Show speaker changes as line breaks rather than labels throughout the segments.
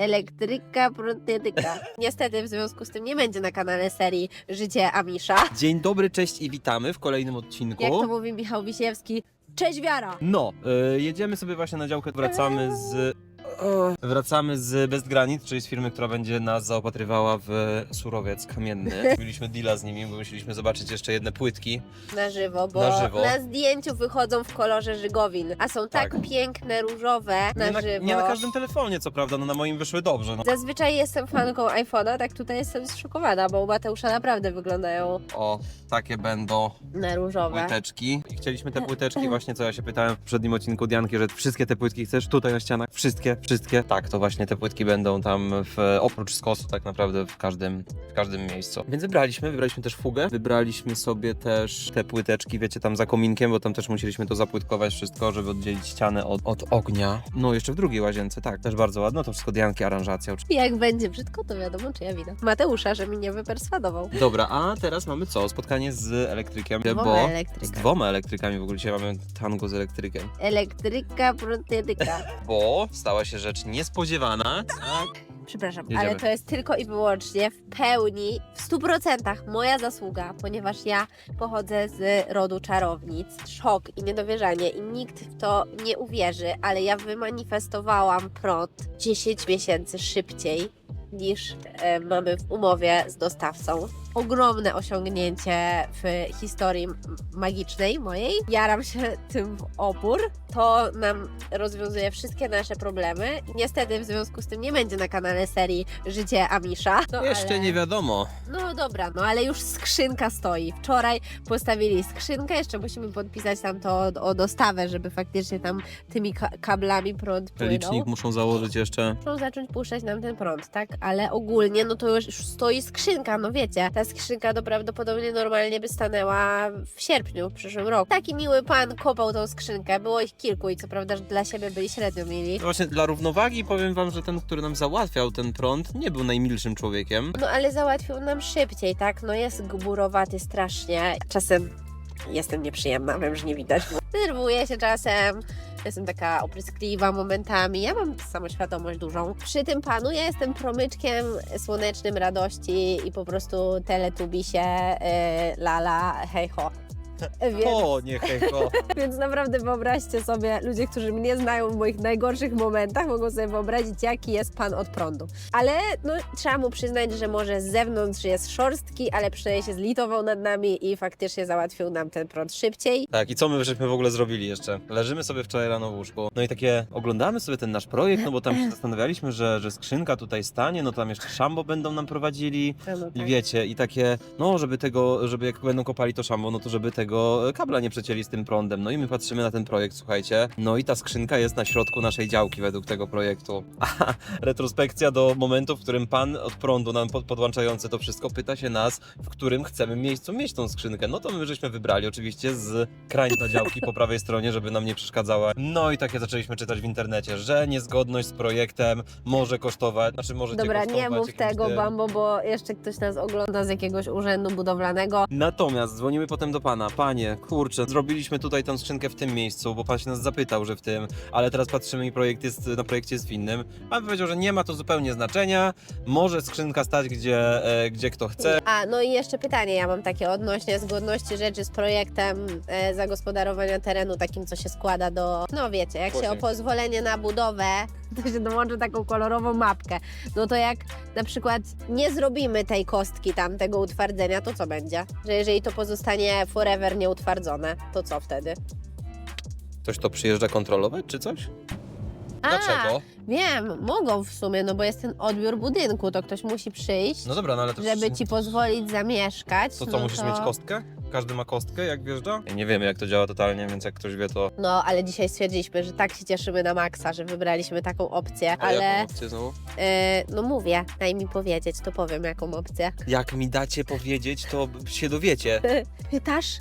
Elektryka, protetyka. Niestety w związku z tym nie będzie na kanale serii Życie Amisza.
Dzień dobry, cześć i witamy w kolejnym odcinku.
Jak to mówi Michał Wisiewski, cześć wiara!
No, y, jedziemy sobie właśnie na działkę, wracamy z... Wracamy z Best Granit, czyli z firmy, która będzie nas zaopatrywała w surowiec kamienny. Mieliśmy deala z nimi, bo musieliśmy zobaczyć jeszcze jedne płytki.
Na żywo, bo
Na żywo.
zdjęciu wychodzą w kolorze żygowin, a są tak,
Tak.
piękne, różowe na,
nie, na,
żywo.
nie na każdym telefonie, co prawda, no na moim wyszły dobrze. No.
Zazwyczaj jestem fanką iPhone'a, tak tutaj jestem zszokowana, bo u Mateusza naprawdę wyglądają
O, takie będą
na różowe.
płyteczki. I chcieliśmy te płyteczki, właśnie co ja się pytałem w poprzednim odcinku Dianki, że wszystkie te płytki chcesz tutaj na ścianach? Wszystkie, wszystkie. Tak, to właśnie te płytki będą tam w, oprócz skosu tak naprawdę w każdym, w każdym miejscu. Więc wybraliśmy, wybraliśmy też fugę, wybraliśmy sobie też te płyteczki, wiecie, tam za kominkiem, bo tam też musieliśmy to zapłytkować wszystko, żeby oddzielić ścianę od, od ognia. No, jeszcze w drugiej łazience, tak, też bardzo ładno, to wszystko Dianki, aranżacja oczywiście.
Jak będzie brzydko, to wiadomo, czy ja widzę. Mateusza, że mi nie wyperswadował.
Dobra, a teraz mamy co? Spotkanie z elektrykiem,
Dwoma
bo...
elektryka.
Z dwoma elektrykami w ogóle dzisiaj mamy tango z elektrykiem.
Elektryka, protetyka.
Bo stała się rzecz niespodziewana. Tak.
Przepraszam,
Jedziemy.
ale to jest tylko i wyłącznie w pełni, w 100% moja zasługa, ponieważ ja pochodzę z rodu czarownic. Szok i niedowierzanie i nikt w to nie uwierzy, ale ja wymanifestowałam prąd 10 miesięcy szybciej niż e, mamy w umowie z dostawcą. Ogromne osiągnięcie w historii magicznej mojej. Jaram się tym w opór. To nam rozwiązuje wszystkie nasze problemy. Niestety w związku z tym nie będzie na kanale serii Życie Amisza. No,
Jeszcze
ale...
nie wiadomo.
No dobra, no ale już skrzynka stoi. Wczoraj postawili skrzynkę, jeszcze musimy podpisać tam to o, o dostawę, żeby faktycznie tam tymi ka- kablami prąd płynął.
Licznik muszą założyć jeszcze.
Muszą zacząć puszczać nam ten prąd, tak? Ale ogólnie, no to już już stoi skrzynka, no wiecie. Ta skrzynka to prawdopodobnie normalnie by stanęła w sierpniu w przyszłym roku. Taki miły pan kopał tą skrzynkę, było ich kilku i co prawda że dla siebie byli średnio mili.
No Właśnie dla równowagi powiem wam, że ten, który nam załatwiał ten prąd, nie był najmilszym człowiekiem.
No ale załatwił nam szybciej, tak? No jest gburowaty strasznie. Czasem jestem nieprzyjemna, wiem, że nie widać. Denerwuję się czasem. Jestem taka opryskliwa momentami. Ja mam samoświadomość dużą. Przy tym panu ja jestem promyczkiem słonecznym radości i po prostu teletubisie, yy, lala, hej ho. Więc,
O, nie hejko.
więc naprawdę wyobraźcie sobie, ludzie, którzy mnie znają w moich najgorszych momentach, mogą sobie wyobrazić, jaki jest pan od prądu. Ale no, trzeba mu przyznać, że może z zewnątrz jest szorstki, ale przynajmniej się zlitował nad nami i faktycznie załatwił nam ten prąd szybciej.
Tak, i co my żeśmy w ogóle zrobili jeszcze? Leżymy sobie wczoraj rano w łóżku. No i takie oglądamy sobie ten nasz projekt, no bo tam się zastanawialiśmy, że, że skrzynka tutaj stanie, no tam jeszcze szambo będą nam prowadzili.
No, no,
I
tak.
wiecie, i takie, no żeby tego, żeby jak będą kopali to szambo, no to żeby tego kabla nie przecięli z tym prądem. No i my patrzymy na ten projekt, słuchajcie. No i ta skrzynka jest na środku naszej działki według tego projektu. A retrospekcja do momentu, w którym pan od prądu nam pod, podłączający to wszystko pyta się nas, w którym chcemy miejscu mieć tą skrzynkę. No to my żeśmy wybrali oczywiście z krańca działki po prawej stronie, żeby nam nie przeszkadzała. No i takie zaczęliśmy czytać w internecie, że niezgodność z projektem może kosztować, znaczy może
Dobra, nie mów tego,
tym-
Bambo, bo jeszcze ktoś nas ogląda z jakiegoś urzędu budowlanego.
Natomiast dzwonimy potem do pana. Panie, kurczę, zrobiliśmy tutaj tę skrzynkę w tym miejscu, bo pan się nas zapytał, że w tym, ale teraz patrzymy i projekt jest, na projekcie jest w innym. Pan powiedział, że nie ma to zupełnie znaczenia, może skrzynka stać gdzie, e, gdzie kto chce.
A, no i jeszcze pytanie ja mam takie odnośnie zgodności rzeczy z projektem e, zagospodarowania terenu, takim co się składa do, no wiecie, jak się o
Właśnie.
pozwolenie na budowę, to się dołączy taką kolorową mapkę. No to jak na przykład nie zrobimy tej kostki tam, tego utwardzenia, to co będzie? Że jeżeli to pozostanie forever nieutwardzone, to co wtedy?
Ktoś to przyjeżdża kontrolować, czy coś?
A,
Dlaczego?
Wiem, mogą w sumie, no bo jest ten odbiór budynku, to ktoś musi przyjść,
No dobra, no ale to
żeby ci pozwolić zamieszkać.
To co,
no
musisz
to...
mieć kostkę? Każdy ma kostkę, jak wjeżdża? Ja nie wiemy, jak to działa totalnie, więc jak ktoś wie, to...
No, ale dzisiaj stwierdziliśmy, że tak się cieszymy na maksa, że wybraliśmy taką opcję,
A
ale
jaką opcję znowu?
e, no mówię, daj mi powiedzieć, to powiem jaką opcję.
Jak mi dacie powiedzieć, to się dowiecie.
Pytasz?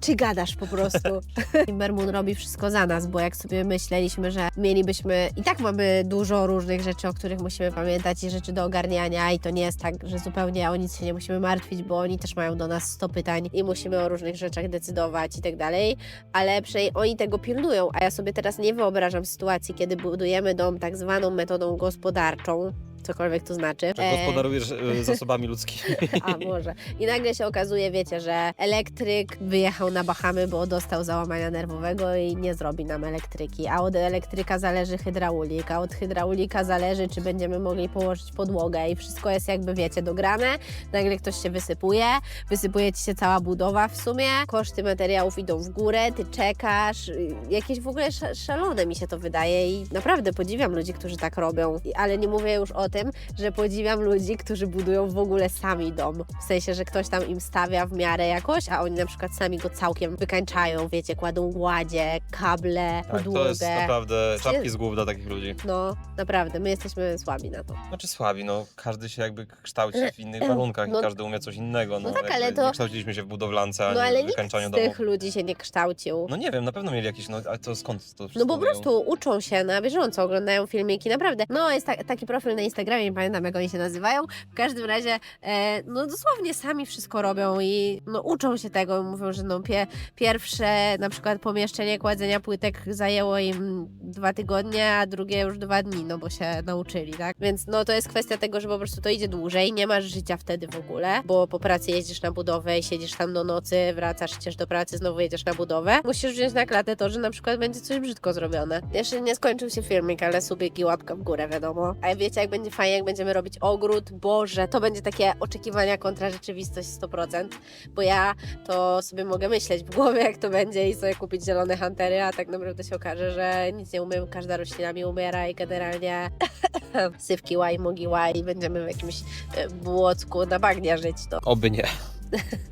Czy gadasz po prostu? Timbermoon robi wszystko za nas, bo jak sobie myśleliśmy, że mielibyśmy i tak mamy dużo różnych rzeczy, o których musimy pamiętać i rzeczy do ogarniania i to nie jest tak, że zupełnie o nic się nie musimy martwić, bo oni też mają do nas 100 pytań i musimy o różnych rzeczach decydować i tak dalej, ale przynajmniej oni tego pilnują, a ja sobie teraz nie wyobrażam sytuacji, kiedy budujemy dom tak zwaną metodą gospodarczą, cokolwiek to znaczy.
Czy
E,
gospodarujesz e, zasobami ludzkimi?
a może. I nagle się okazuje, wiecie, że elektryk wyjechał na Bahamy, bo dostał załamania nerwowego i nie zrobi nam elektryki. A od elektryka zależy hydraulik, a od hydraulika zależy, czy będziemy mogli położyć podłogę i wszystko jest jakby, wiecie, dograne. Nagle ktoś się wysypuje, wysypuje ci się cała budowa w sumie, koszty materiałów idą w górę, ty czekasz. Jakieś w ogóle sz- szalone mi się to wydaje i naprawdę podziwiam ludzi, którzy tak robią. Ale nie mówię już o tym, że podziwiam ludzi, którzy budują w ogóle sami dom. W sensie, że ktoś tam im stawia w miarę jakoś, a oni na przykład sami go całkiem wykańczają, wiecie, kładą gładzie, kable,
Tak,
podłogę.
to jest naprawdę czapki z głów dla takich ludzi.
No, naprawdę, my jesteśmy słabi na to.
Znaczy słabi, no każdy się jakby kształci w innych warunkach
No-
i każdy umie coś innego. No,
no tak,
jakby
ale to-
Nie kształciliśmy się w budowlance, ani
No ale
w
nikt
wykańczaniu
z
domu.
tych ludzi się nie kształcił.
No nie wiem, na pewno mieli jakieś, no ale to skąd to
No
wszystko
po
mówią?
prostu uczą się na bieżąco, oglądają filmiki, naprawdę. No jest ta, taki profil na Instagramie, nie pamiętam jak oni się nazywają. W każdym razie, e, no dosłownie sami wszystko robią i no uczą się tego. Mówią, że no pie, pierwsze na przykład pomieszczenie kładzenia płytek zajęło im dwa tygodnie, a drugie już dwa dni, no bo się nauczyli, tak? Więc no to jest kwestia tego, że po prostu to idzie dłużej, nie masz życia wtedy w ogóle, bo po pracy jeździsz na budowę i siedzisz tam do nocy, wracasz, idziesz do pracy, znowu jedziesz na budowę. Musisz wziąć na klatę to, że na przykład będzie coś brzydko zrobione. Jeszcze nie skończył się filmik, ale subik i łapka w górę, wiadomo. A wiecie, jak będzie fajnie, jak będziemy robić ogród, Boże, to będzie takie oczekiwania kontra rzeczywistość 100%, bo ja to sobie mogę myśleć w głowie, jak to będzie i sobie kupić zielone huntery, a tak naprawdę się okaże, że nic nie umiem, każda roślina mi umiera i generalnie sywki łaj, mogi łaj i będziemy w jakimś e, błocku na bagnia żyć, to
Oby nie.